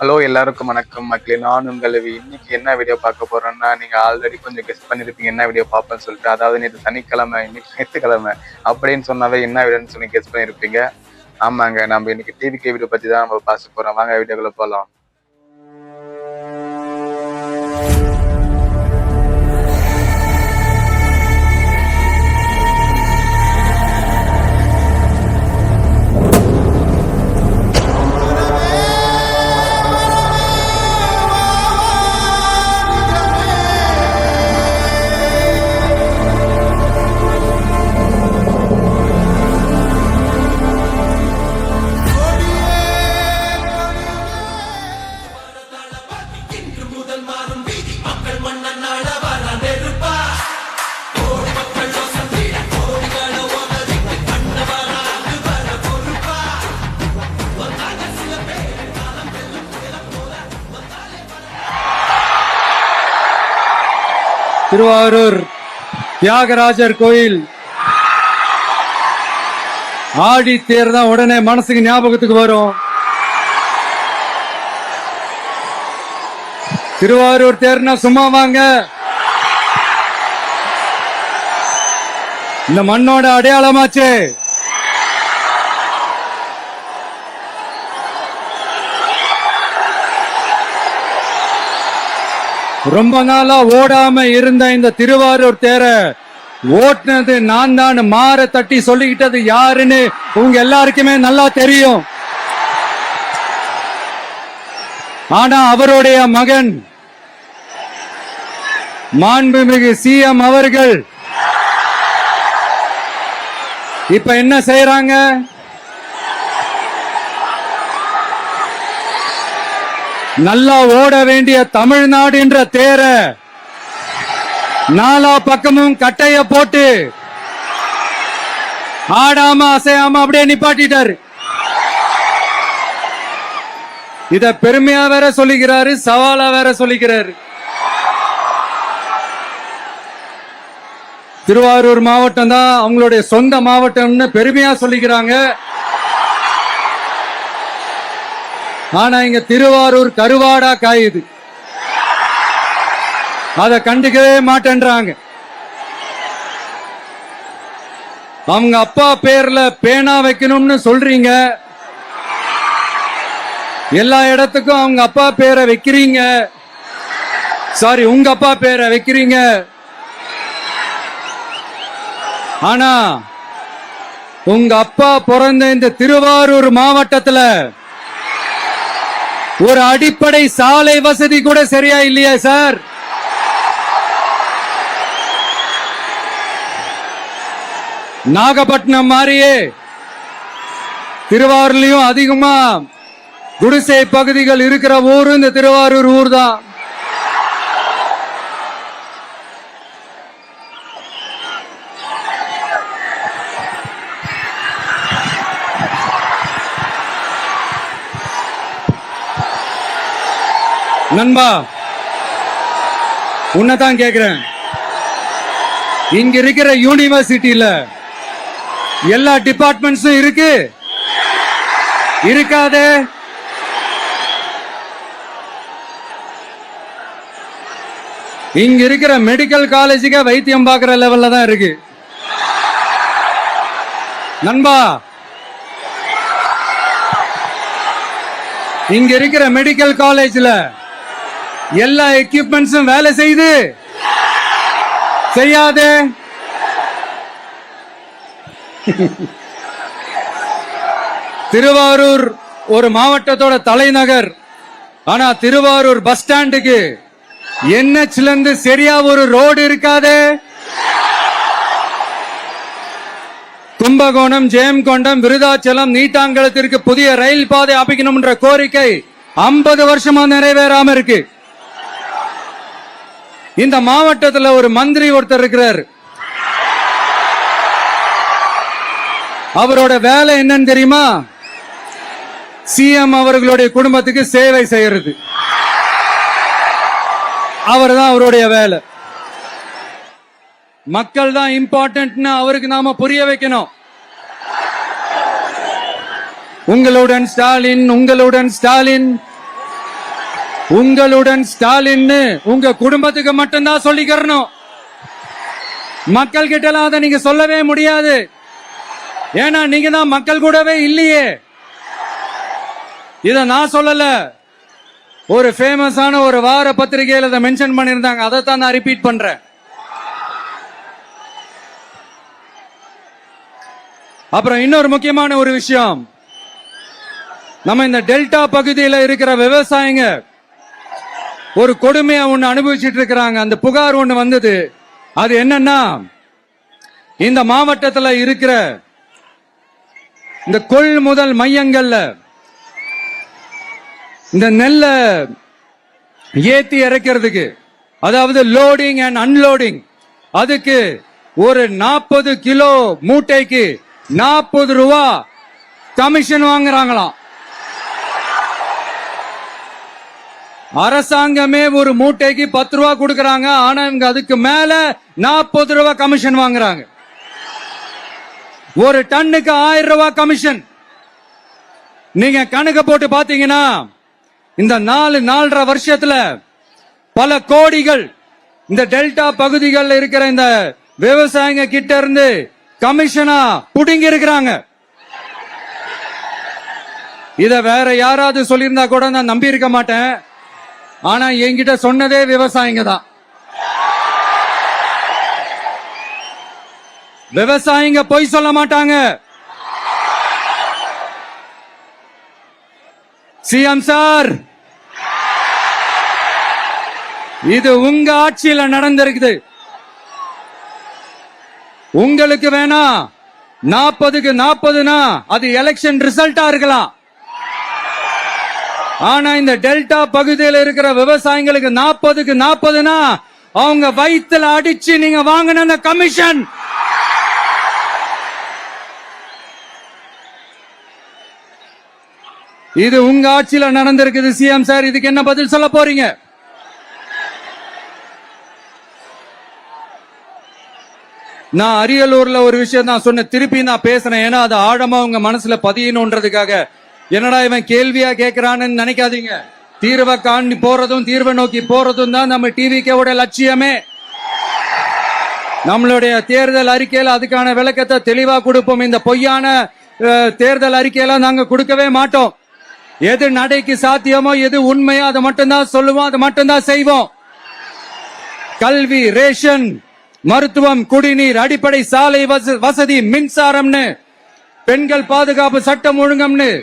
Hello எல்லாருக்கும் வணக்கம். மக்களே நான் உங்கள் இன்னைக்கு என்ன வீடியோ பார்க்க போறேன்னா நீங்க ஆல்ரெடி கொஞ்சம் கெஸ்ட் பண்ணிருப்பீங்க என்ன வீடியோ பார்ப்பேன்னு சொல்லிட்டு. அதாவது நேற்று சனிக்கிழமை இன்னைக்கு ஞாயிற்றுக்கிழமை. அப்படின்னு சொன்னாவே என்ன வீடியோன்னு சொல்லி கெஸ்ட் பண்ணிருப்பீங்க. ஆமாங்க நம்ம இன்னைக்கு டிவிகே வீடியோ பத்தி தான் நம்ம பார்க்க போறோம். வாங்க வீடியோக்குள்ள போகலாம் திருவாரூர் தியாகராஜர் கோயில். ஆடி தேர் தான் உடனே மனசுக்கு ஞாபகத்துக்கு வரும். திருவாரூர் தேர்னா சும்மா வாங்க. இந்த மண்ணோட அடையாளமாச்சே. ரொம்ப நாளா ஓடாம இருந்த இந்த திருவாரூர் தேர ஓட்டுனது நான் தான். மாற தட்டி சொல்லிக்கிட்டது யாருன்னு உங்க எல்லாருக்குமே நல்லா தெரியும். ஆனா அவருடைய மகன் மாண்புமிகு சிஎம் அவர்கள். இப்ப என்ன செய்யறாங்க நல்லா ஓட வேண்டிய தமிழ்நாடு என்ற தேர நாலா பக்கமும் கட்டைய போட்டு ஆடாம அசையாம அப்படியே நிப்பாட்டிட்டாரு. இத பெருமையா வேற சொல்லிக்கிறாரு சவாலா வேற சொல்லிக்கிறாரு. திருவாரூர் மாவட்டம் தான் அவங்களுடைய சொந்த மாவட்டம்னு பெருமையா சொல்லிக்கிறாங்க. ஆனா இங்க திருவாரூர் கருவாடா காயுது. அதை கண்டுக்கவே மாட்டேன்றாங்க. அவங்க அப்பா பேர்ல பேனா வைக்கணும்னு சொல்றீங்க. எல்லா இடத்துக்கும் அவங்க அப்பா பேரை வைக்கிறீங்க. சாரி உங்க அப்பா பேரை வைக்கிறீங்க. ஆனா உங்க அப்பா பிறந்த இந்த திருவாரூர் மாவட்டத்துல ஒரு அடிப்படை சாலை வசதி கூட சரியா இல்லையா சார்? நாகப்பட்டினம் மாதிரியே திருவாரூர்லயும் அதிகமா குடிசை பகுதிகள் இருக்கிற ஊரு இந்த திருவாரூர் ஊர் தான் நண்பா உன்னதான் கேக்குறேன். இங்க இருக்கிற யூனிவர்சிட்டியில எல்லா டிபார்ட்மெண்ட்ஸும் இருக்கு? இருக்காதே. இங்க இருக்கிற மெடிக்கல் காலேஜுக்கு வைத்தியம் பார்க்கிற லெவல்ல தான் இருக்கு. நண்பா இங்க இருக்கிற மெடிக்கல் காலேஜ்ல எல்லா எக்யூப்மெண்ட்ஸும் வேலை செய்யுது செய்யாதே. திருவாரூர் ஒரு மாவட்டத்தோட தலைநகர். ஆனா திருவாரூர் பஸ் ஸ்டாண்டுக்கு என்ஹெச்ல இருந்து சரியா ஒரு ரோடு இருக்காதே. கும்பகோணம் ஜெயம்கொண்டம் விருதாச்சலம் நீட்டாங்கலத்திற்கு புதிய ரயில் பாதை அமைக்கணும்ன்ற கோரிக்கை ஐம்பது வருஷமா நிறைவேறாம இருக்கு. இந்த மாவட்டத்துல ஒரு மந்திரி ஒருத்தர் இருக்கிறார். அவரோட வேலை என்னன்னு தெரியுமா? சிஎம் அவர்களுடைய குடும்பத்துக்கு சேவை செய்யறது. அவர் தான் அவருடைய வேலை. மக்கள் தான் இம்பார்ட்டன்ட்னு அவருக்கு நாம புரிய வைக்கணும். உங்களுடன் ஸ்டாலின் உங்களுடன் ஸ்டாலின் உங்களுடன் ஸ்டாலின் உங்க குடும்பத்துக்கு மட்டும்தான் சொல்லிக்கிறணும். மக்கள் கிட்ட அதை நீங்க சொல்லவே முடியாது. ஏன்னா நீங்க தான் மக்கள் கூடவே இல்லையே. இத நான் சொல்லல. ஒரு ஃபேமஸான ஒரு வார பத்திரிகையில இதை மென்ஷன் பண்ணியிருந்தாங்க. அதை தான் நான் ரிப்பீட் பண்றேன். அப்புறம் இன்னொரு முக்கியமான ஒரு விஷயம். நம்ம இந்த டெல்டா பகுதியில் இருக்கிற விவசாயிங்க ஒரு கொடுமையா ஒண்ணு அனுபவிச்சுட்டு இருக்கிறாங்க. அந்த புகார் ஒண்ணு வந்தது. அது என்னன்னா இந்த மாவட்டத்துல இருக்கிற இந்த கொள்முதல் மையங்கள்ல இந்த நெல்லை ஏத்தி இறக்கிறதுக்கு அதாவது லோடிங் அண்ட் அன்லோடிங் அதுக்கு ஒரு நாற்பது கிலோ மூட்டைக்கு நாற்பது ரூபா கமிஷன் வாங்குறாங்களாம். அரசாங்கமே ஒரு மூட்டைக்கு பத்து ரூபா கொடுக்கறாங்க. ஆனா இவங்க அதுக்கு மேல நாற்பது ரூபா கமிஷன் வாங்குறாங்க. ஒரு டன்னுக்கு ஆயிரம் ரூபாய் கமிஷன். நீங்க கணக்கு போட்டு பாத்தீங்கன்னா இந்த நாலு நாலரை வருஷத்துல பல கோடிகள் இந்த டெல்டா பகுதிகளில் இருக்கிற இந்த விவசாயிங்க கிட்ட இருந்து கமிஷனா புடுங்கி இருக்கிறாங்க. இத வேற யாராவது சொல்லியிருந்தா கூட நான் நம்பி இருக்க மாட்டேன். ஆனா என்கிட்ட சொன்னதே விவசாயிங்க தான். விவசாயிங்க பொய் சொல்ல மாட்டாங்க. சிஎம் சார் இது உங்க ஆட்சியில நடந்திருக்குது. உங்களுக்கு வேணா நாற்பதுக்கு நாற்பதுனா அது எலெக்ஷன் ரிசல்ட்டா இருக்கலாம். ஆனா இந்த டெல்டா பகுதியில் இருக்கிற விவசாயிகளுக்கு நாற்பதுக்கு நாற்பதுனா அவங்க வயிற்றுல அடிச்சு நீங்க வாங்கின அந்த கமிஷன் இது உங்க ஆட்சியில நடந்திருக்குது சிஎம் சார். இதுக்கு என்ன பதில் சொல்ல போறீங்க? நான் அரியலூர்ல ஒரு விஷயம் தான் சொன்னேன். திருப்பி நான் பேசுறேன். ஏன்னா அது ஆழமா உங்க மனசுல பதியணுன்றதுக்காக. என்னடா இவன் கேள்வியா கேட்கிறான்னு நினைக்காதீங்க. தீர்வை காண்டி போறதும் தீர்வை நோக்கி போறதும் தான் நம்ம டிவிகேவோட லட்சியமே. நம்மளுடைய தேர்தல் அறிக்கையில் அதுக்கான விளக்கத்தை தெளிவா கொடுப்போம். இந்த பொய்யான தேர்தல் அறிக்கையெல்லாம் நாங்க கொடுக்கவே மாட்டோம். எது நடைக்கு சாத்தியமோ எது உண்மையோ அதை மட்டும்தான் சொல்லுவோம் அதை மட்டும்தான் செய்வோம். கல்வி ரேஷன் மருத்துவம் குடிநீர் அடிப்படை சாலை வச- வசதி மின்சாரம்னு பெண்கள் பாதுகாப்பு சட்டம் ஒழுங்கம்னு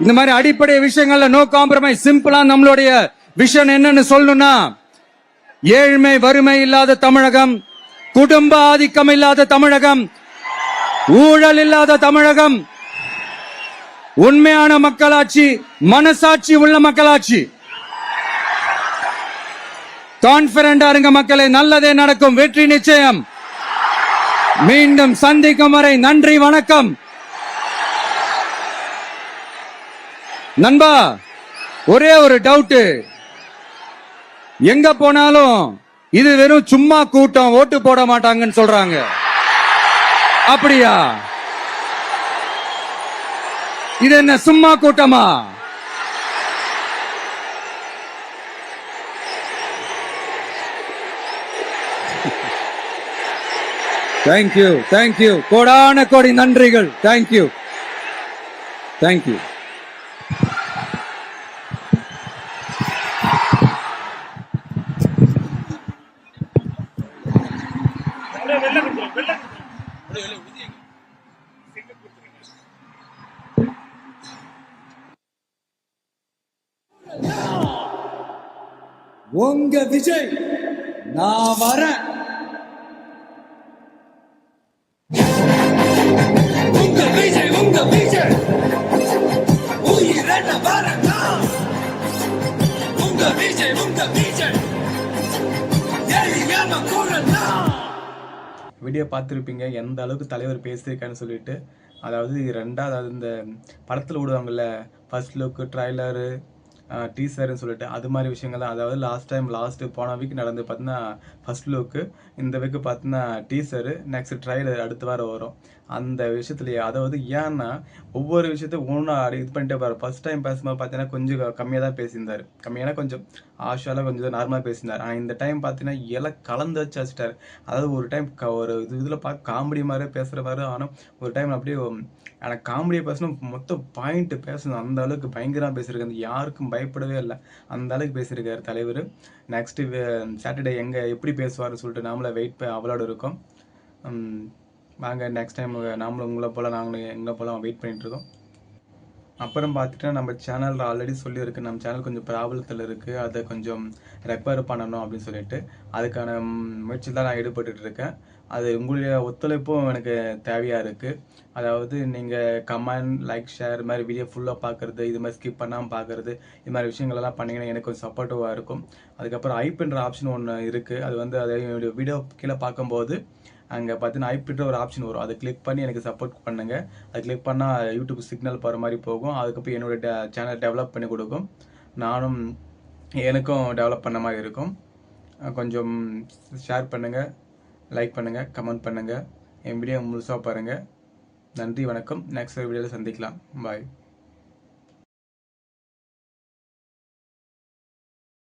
இந்த மாதிரி அடிப்படை விஷயங்கள்ல நோ காம்ப்ரமைஸ் சிம்பிளா நம்மளுடைய விஷன் என்னன்னு சொல்லணும்னா ஏழ்மை வறுமை இல்லாத தமிழகம் குடும்ப ஆதிக்கம் இல்லாத தமிழகம் ஊழல் இல்லாத தமிழகம் உண்மையான மக்களாட்சி மனசாட்சி உள்ள மக்களாட்சி. கான்பிடண்டா இருங்க மக்களை நல்லதே நடக்கும் வெற்றி நிச்சயம். மீண்டும் சந்திக்கும் வரை நன்றி வணக்கம். நண்பா ஒரே ஒரு டவுட் எங்க போனாலும் இது வெறும் சும்மா கூட்டம் ஓட்டு போட மாட்டாங்கன்னு சொல்றாங்க. அப்படியா? இது என்ன சும்மா கூட்டமா? தேங்க்யூ தேங்க்யூ கோடான கோடி நன்றிகள். தேங்க்யூ தேங்க்யூ உங்க விஜய் நான் வரேன். உங்க விஜய் உங்க விஜய். உயிரென வரேன் உங்க விஜய் உங்க விஜய். வீடியோ பார்த்துருப்பீங்க எந்த அளவுக்கு தலைவர் பேசியிருக்கான்னு சொல்லிட்டு. அதாவது ரெண்டாவது அதாவது இந்த படத்தில் விடுவாங்கல்ல ஃபர்ஸ்ட் லுக்கு ட்ரைலரு டீசர்னு சொல்லிட்டு அது மாதிரி விஷயங்கள் தான் அதாவது லாஸ்ட் டைம் லாஸ்ட்டு போன வீக் நடந்து பார்த்தீங்கன்னா ஃபர்ஸ்ட் லுக்கு இந்த வீக்கு பார்த்தீங்கன்னா டீசரு நெக்ஸ்ட் ட்ரைலர் அடுத்த வாரம் வரும். அந்த விஷயத்துலையே அதாவது ஏன்னா ஒவ்வொரு விஷயத்தையும் ஒன்றா இது பண்ணிட்டே பாரு. ஃபர்ஸ்ட் டைம் பேசும்போது பார்த்தீங்கன்னா கொஞ்சம் கம்மியாக தான் பேசியிருந்தாரு. கம்மியான கொஞ்சம் ஆஷுவலாக கொஞ்சம் நார்மலாக பேசியிருந்தார். ஆனால் இந்த டைம் பார்த்தீங்கன்னா எல்லாம் கலந்து வச்சு வச்சுட்டார் அதாவது ஒரு டைம் ஒரு இது இதில் பார்க்க காமெடி மாதிரி பேசுகிற மாதிரி ஆனால் ஒரு டைம் அப்படியே ஆனால் காமெடியை பேசணும் மொத்தம் பாயிண்ட் பேசணும் அந்த அளவுக்கு பயங்கரமாக பேசியிருக்காரு. யாருக்கும் பயப்படவே இல்லை. அந்த அளவுக்கு பேசியிருக்காரு தலைவர். நெக்ஸ்ட்டு சாட்டர்டே எங்கே எப்படி பேசுவார்னு சொல்லிட்டு நாமளே வெயிட் அவளோட இருக்கோம். வாங்க நெக்ஸ்ட் டைம் நாமளும் உங்களை போல் நாங்களும் எங்களை போல் வெயிட் பண்ணிகிட்ருக்கோம் இருக்கோம். அப்புறம் பார்த்துட்டு நம்ம சேனல் ஆல்ரெடி சொல்லியிருக்கு. நம்ம சேனல் கொஞ்சம் ப்ராப்ளத்தில் இருக்குது அதை கொஞ்சம் ரெக்வயர் பண்ணணும் அப்படின்னு சொல்லிட்டு அதுக்கான முயற்சி தான் நான் ஈடுபட்டு இருக்கேன். அது உங்களுடைய ஒத்துழைப்பும் எனக்கு தேவையாக இருக்குது அதாவது நீங்கள் கமெண்ட் லைக் ஷேர் இது மாதிரி வீடியோ ஃபுல்லாக பார்க்குறது இது மாதிரி ஸ்கிப் பண்ணாமல் பார்க்குறது இது மாதிரி விஷயங்களெல்லாம் பண்ணிங்கன்னா எனக்கு கொஞ்சம் சப்போர்ட்டிவாக இருக்கும். அதுக்கப்புறம் ஐப்புன்ற ஆப்ஷன் ஒன்று இருக்குது அது வந்து அதை என்னுடைய வீடியோ கீழே பார்க்கும்போது அங்கே பார்த்தீங்கன்னா ஐப்பிட்ட ஒரு ஆப்ஷன் வரும். அதை கிளிக் பண்ணி எனக்கு சப்போர்ட் பண்ணுங்க. அதை கிளிக் பண்ணால் யூடியூப் சிக்னல் போகிற மாதிரி போகும். அதுக்கப்புறம் என்னோட சேனல் டெவலப் பண்ணி கொடுக்கும். நானும் எனக்கும் டெவலப் பண்ண மாதிரி இருக்கும். கொஞ்சம் ஷேர் பண்ணுங்கள் லைக் பண்ணுங்கள் கமெண்ட் பண்ணுங்கள் என் வீடியோ முழுசாக பாருங்கள் நன்றி வணக்கம். நெக்ஸ்ட் வீடியோவில் சந்திக்கலாம். பாய்